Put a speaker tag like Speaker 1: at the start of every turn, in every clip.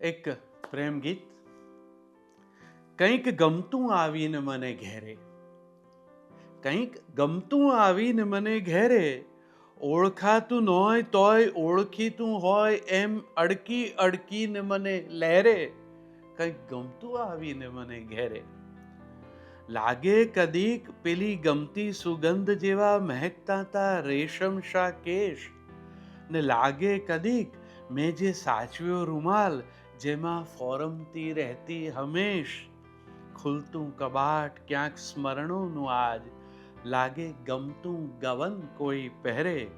Speaker 1: એક પ્રેમ ગીત. કંઈક ગમતું આવીને મને ઘેરે. કંઈક ગમતું આવીને મને ઘેરે. ઓળખાતું ન હોય તોય ઓળખીતું હોય એમ અડકી અડકીને મને લહેરે. કંઈક ગમતું આવીને મને ઘેરે. લાગે કદીક પેલી ગમતી સુગંધ જેવા મહેકતા તા રેશમ શા કેશ ને લાગે કદીક મેં જે સાચવ્યો રૂમાલ જેમાં ફોરમતી રહેતી હંમેશ ખુલતું કબાટ ક્યાંક સ્મરણોનું આજ લાગે ગમતું ગવન કોઈ પહેરે,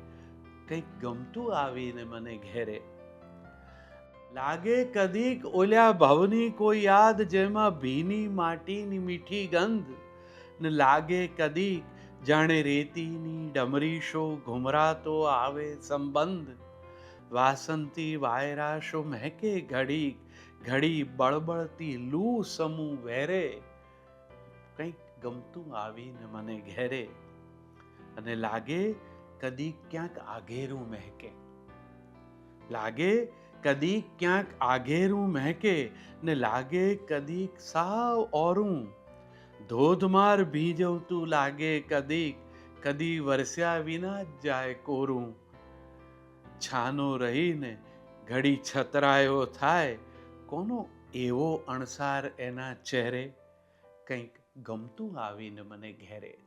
Speaker 1: કંઈક ગમતું આવીને મને ઘેરે. લાગે કદીક ઓલ્યા ભવની કોઈ યાદ જેમાં ભીની માટીની મીઠી ગંધ, ને લાગે કદીક જાણે રેતીની ડમરીશો ઘુમરાતો આવે સંબંધ. વાસંતી વાયરાશો મહેકે ઘડી ઘડી બળબળતી લૂ સમૂહ વેરે. કંઈક ગમતું આવીને મને ઘેરે અને લાગે કદીક ક્યાંક આઘેરું મહેકે. લાગે કદીક ક્યાંક આઘેરું મહેકે ને લાગે કદીક સાવ ઓરું. ધોધમાર ભીજવતું લાગે કદીક કદી વરસ્યા વિના જાય કોરું. છાનો રહીને ઘડી છતરાયો થાય, કોનો એવો અણસાર એના ચહેરે? કંઈક ગમતું આવીને મને ઘેરે.